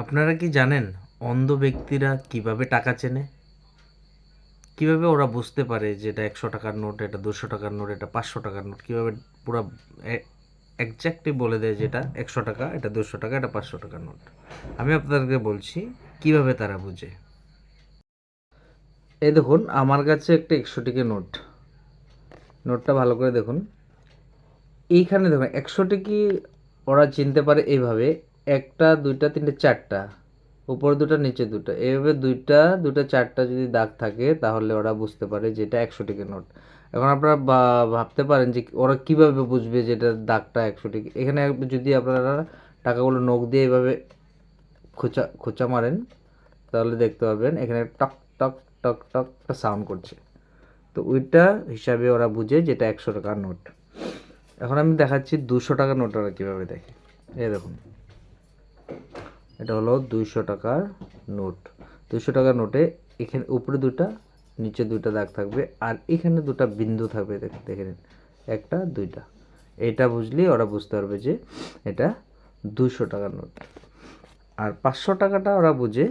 আপনারা কি জানেন অন্ধ ব্যক্তিরা কীভাবে টাকা চেনে? কীভাবে ওরা বুঝতে পারে যে এটা একশো টাকার নোট, এটা দুশো টাকার নোট, এটা পাঁচশো টাকার নোট? কীভাবে পুরো একজ্যাক্টলি বলে দেয় যে এটা একশো টাকা, এটা দুশো টাকা, এটা পাঁচশো টাকার নোট? আমি আপনাদেরকে বলছি, কীভাবে তারা বুঝে? এই দেখুন, আমার কাছে একটা একশো টিকে নোট। নোটটা ভালো করে দেখুন। এইখানে দেখুন একশো টিকি ওরা চিনতে পারে এইভাবে? একটা, দুইটা, তিনটে, চারটা। উপরে দুটো নিচে দুটো এইভাবে দুইটা দুটো চারটা যদি দাগ থাকে, তাহলে ওরা বুঝতে পারে যে এটা একশো টিকে নোট। এখন আপনারা ভাবতে পারেন যে ওরা কীভাবে বুঝবে যে এটা দাগটা একশো টিকি এখানে যদি আপনারা টাকাগুলো নখ দিয়ে এইভাবে খোঁচা খোঁচা মারেন, তাহলে দেখতে পাবেন এখানে টক টক টক টক একটা সাউন্ড করছে। তো ওইটা হিসাবে ওরা বুঝে যেটা একশো টাকার নোট। এখন আমি দেখাচ্ছি দুশো টাকার নোট ওরা কীভাবে দেখে। এই দেখুন। এটা হলো দুইশো টাকার নোট। দুইশো টাকার নোটে এখানে উপরে দুটা নিচে দুইটা দাগ থাকবে, আর এখানে দুটা বিন্দু থাকবে দেখ- নিন। একটা, দুইটা। এটা বুঝলেই ওরা বুঝতে পারবে যে এটা দুশো টাকার নোট। আর পাঁচশো টাকাটা ওরা বুঝে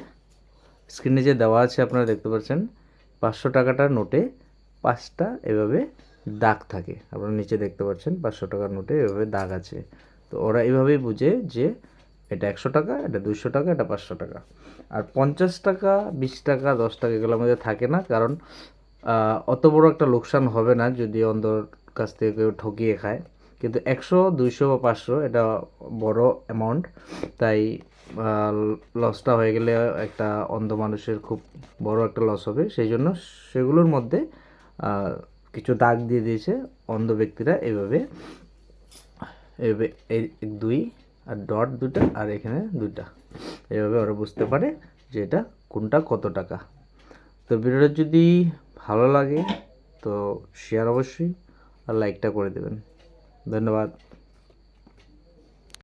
স্ক্রিনে যে দেওয়া আছে আপনারা দেখতে পাচ্ছেন, পাঁচশো টাকাটার নোটে পাঁচটা এভাবে দাগ থাকে। আপনারা নিচে দেখতে পাচ্ছেন, পাঁচশো টাকার নোটে এভাবে দাগ আছে। তো ওরা এভাবেই বুঝে যে এটা একশো টাকা, এটা দুশো টাকা, এটা পাঁচশো টাকা। আর পঞ্চাশ টাকা, বিশ টাকা, দশ টাকা এগুলোর মধ্যে থাকে না, কারণ অত বড় একটা লোকসান হবে না যদি অন্ধর কাছ থেকে কেউ ঠকিয়ে খায়। কিন্তু একশো, দুইশো বা পাঁচশো, এটা বড় অ্যামাউন্ট তাই লসটা হয়ে গেলে একটা অন্ধ মানুষের খুব বড় একটা লস হবে। সেই জন্য সেগুলোর মধ্যে কিছু দাগ দিয়ে দিয়েছে অন্ধ ব্যক্তিরা এভাবে এভাবে এই দুই আর ডট দুটা আর এখানে দুটা এভাবে ওরা বুঝতে পারে যে এটা কোনটা কত টাকা। তো ভিডিওটা যদি ভালো লাগে, তো শেয়ার অবশ্যই আর লাইকটা করে দেবেন। ধন্যবাদ।